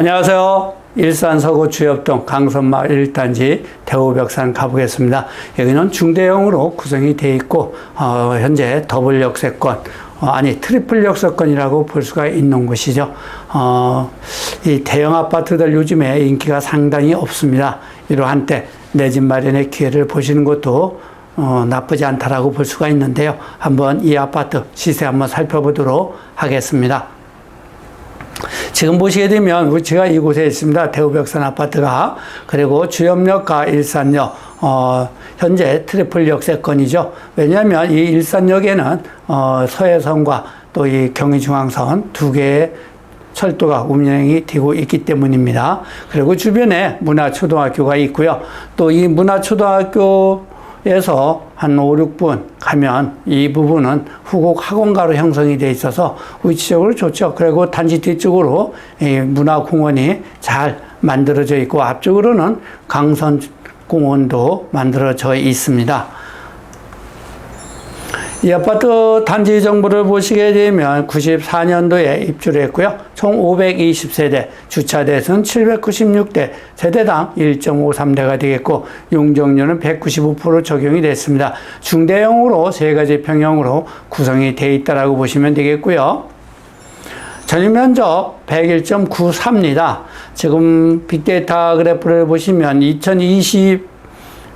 안녕하세요. 일산 서구 주엽동 강선마을 1단지 대우벽산 가보겠습니다. 여기는 중대형으로 구성이 되어 있고 어, 현재 더블 역세권 어, 아니 트리플 역세권이라고 볼 수가 있는 곳이죠. 어, 이 대형 아파트들 요즘에 인기가 상당히 없습니다. 이러한 때 내 집 마련의 기회를 보시는 것도 어, 나쁘지 않다라고 볼 수가 있는데요. 한번 이 아파트 시세 한번 살펴보도록 하겠습니다. 지금 보시게 되면 제가 이곳에 있습니다. 대우벽산 아파트가 그리고 주염역과 일산역 어, 현재 트리플 역세권이죠. 왜냐하면 이 일산역에는 어, 서해선과 또 이 경의중앙선 두 개의 철도가 운행이 되고 있기 때문입니다. 그리고 주변에 문화초등학교가 있고요. 또 이 문화초등학교 에서 한 5, 6분 가면 이 부분은 후곡 학원가로 형성이 돼 있어서 위치적으로 좋죠. 그리고 단지 뒤쪽으로 이 문화공원이 잘 만들어져 있고 앞쪽으로는 강선공원도 만들어져 있습니다. 이 아파트 단지 정보를 보시게 되면 94년도에 입주를 했고요. 총 520세대, 주차대수는 796대, 세대당 1.53대가 되겠고, 용적률은 195% 적용이 됐습니다. 중대형으로 세 가지 평형으로 구성이 되어 있다고 보시면 되겠고요. 전입 면적 101.93입니다. 지금 빅데이터 그래프를 보시면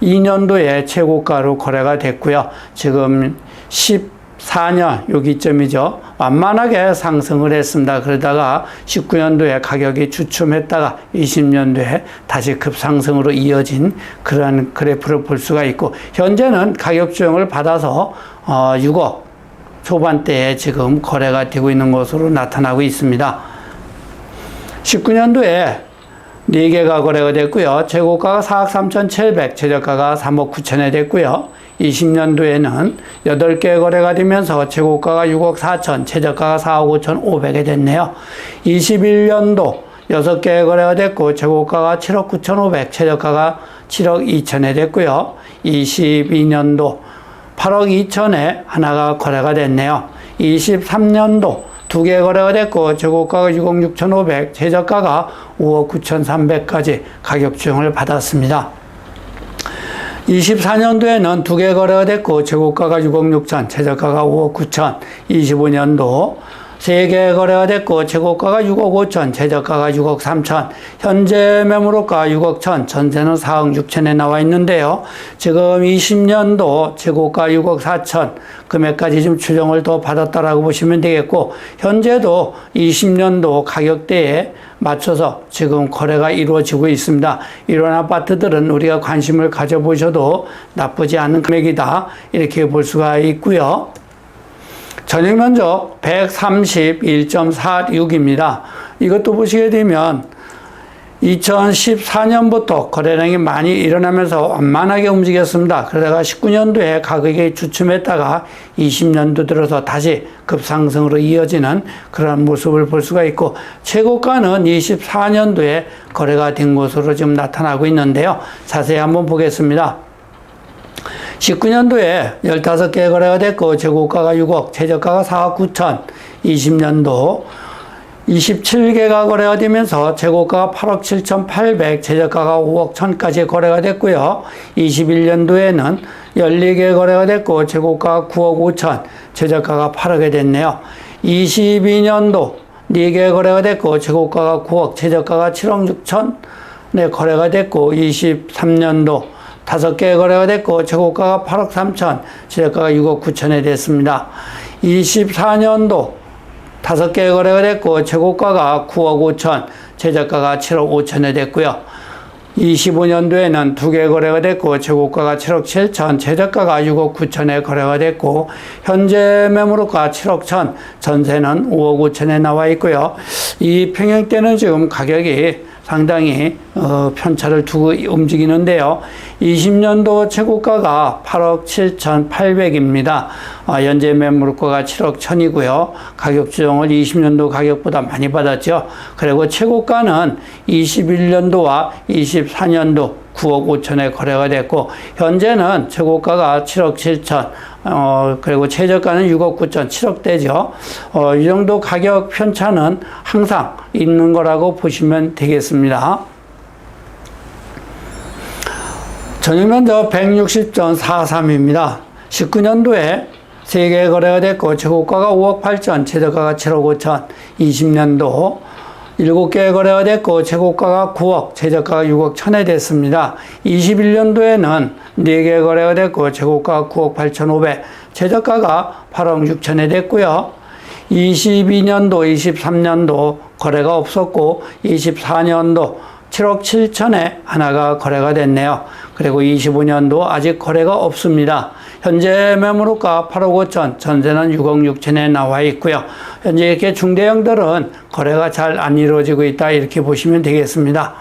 2022년도에 최고가로 거래가 됐고요. 지금 14년 여기점이죠. 완만하게 상승을 했습니다. 그러다가 19년도에 가격이 주춤했다가 20년도에 다시 급상승으로 이어진 그런 그래프를 볼 수가 있고 현재는 가격 조정을 받아서 어 6억 초반대에 지금 거래가 되고 있는 것으로 나타나고 있습니다. 19년도에 4개가 거래가 됐고요. 최고가가 4억 3,700, 최저가가 3억 9천에 됐고요. 20년도에는 8개 거래가 되면서 최고가가 6억 4천, 최저가가 4억 5천 5백에 됐네요. 21년도 6개 거래가 됐고 최고가가 7억 9천 5백, 최저가가 7억 2천에 됐고요. 22년도 8억 2천에 하나가 거래가 됐네요. 23년도 두 개 거래가 됐고 최고가가 6억 6천 5백, 최저가가 5억 9천 3백까지 가격 조정을 받았습니다. 24년도에는 두 개 거래가 됐고 최고가가 6억 6천, 최저가가 5억 9천. 25년도 세개 거래가 됐고 최고가가 6억 5천, 최저가가 6억 3천. 현재 매물가 6억 천, 전세는 4억 6천에 나와 있는데요. 지금 20년도 최고가 6억 4천, 금액까지 좀 추정을 더 받았다라고 보시면 되겠고 현재도 20년도 가격대에 맞춰서 지금 거래가 이루어지고 있습니다. 이런 아파트들은 우리가 관심을 가져보셔도 나쁘지 않은 금액이다. 이렇게 볼 수가 있고요. 전용 면적 131.46입니다. 이것도 보시게 되면 2014년부터 거래량이 많이 일어나면서 완만하게 움직였습니다. 그러다가 19년도에 가격이 주춤했다가 20년도 들어서 다시 급상승으로 이어지는 그런 모습을 볼 수가 있고 최고가는 24년도에 거래가 된 것으로 지금 나타나고 있는데요. 자세히 한번 보겠습니다. 19년도에 15개 거래가 됐고 최고가가 6억, 최저가가 4억 9천, 20년도 27개가 거래가 되면서 최고가가 8억 7천8백 최저가가 5억 1천까지 거래가 됐고요. 21년도에는 14개 거래가 됐고, 최고가가 9억 5천, 최저가가 8억에 됐네요. 22년도 4개 거래가 됐고, 최고가가 9억, 최저가가 7억 6천에 거래가 됐고, 23년도 다섯 개 거래가 됐고 최고가가 8억 3천, 최저가가 6억 9천에 됐습니다. 24년도 다섯 개 거래가 됐고 최고가가 9억 5천, 최저가가 7억 5천에 됐고요. 25년도에는 두 개 거래가 됐고 최고가가 7억 7천, 최저가가 6억 9천에 거래가 됐고 현재 매물가 7억 천, 전세는 5억 5천에 나와 있고요. 이 평형대는 지금 가격이 상당히 어, 편차를 두고 움직이는데요. 20년도 최고가가 8억 7,800입니다. 어, 현재 매물가가 7억 1,000이고요. 가격 조정을 20년도 가격보다 많이 받았죠. 그리고 최고가는 21년도와 24년도 9억 5천에 거래가 됐고 현재는 최고가가 7억 7천 어, 그리고 최저가는 6억 9천, 7억대죠. 어, 이 정도 가격 편차는 항상 있는 거라고 보시면 되겠습니다. 전일면적 160.43입니다. 19년도에 세개 거래가 됐고 최고가가 5억 8천, 최저가가 7억 5천, 20년도 7개 거래가 됐고 최고가가 9억, 최저가가 6억 1천에 됐습니다. 21년도에는 4개 거래가 됐고 최고가가 9억 8천 5백, 최저가가 8억 6천에 됐고요. 22년도, 23년도 거래가 없었고 24년도 7억 7천에 하나가 거래가 됐네요. 그리고 25년도 아직 거래가 없습니다. 현재 매물가 8억 5천, 전세는 6억 6천에 나와 있고요. 현재 이렇게 중대형들은 거래가 잘 안 이루어지고 있다 이렇게 보시면 되겠습니다.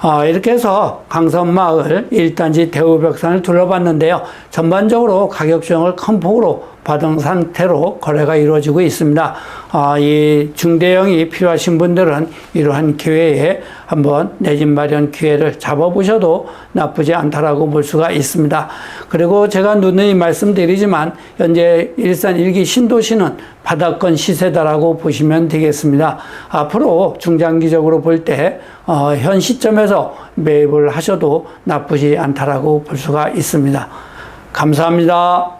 아, 이렇게 해서 강선마을 1단지 대우벽산을 둘러봤는데요. 전반적으로 가격 조정을 큰 폭으로 받은 상태로 거래가 이루어지고 있습니다. 아, 이 중대형이 필요하신 분들은 이러한 기회에 한번 내 집 마련 기회를 잡아보셔도 나쁘지 않다라고 볼 수가 있습니다. 그리고 제가 누누이 말씀드리지만 현재 일산 일기 신도시는 바닥권 시세다라고 보시면 되겠습니다. 앞으로 중장기적으로 볼때 어, 현 시점에서 매입을 하셔도 나쁘지 않다라고 볼 수가 있습니다. 감사합니다.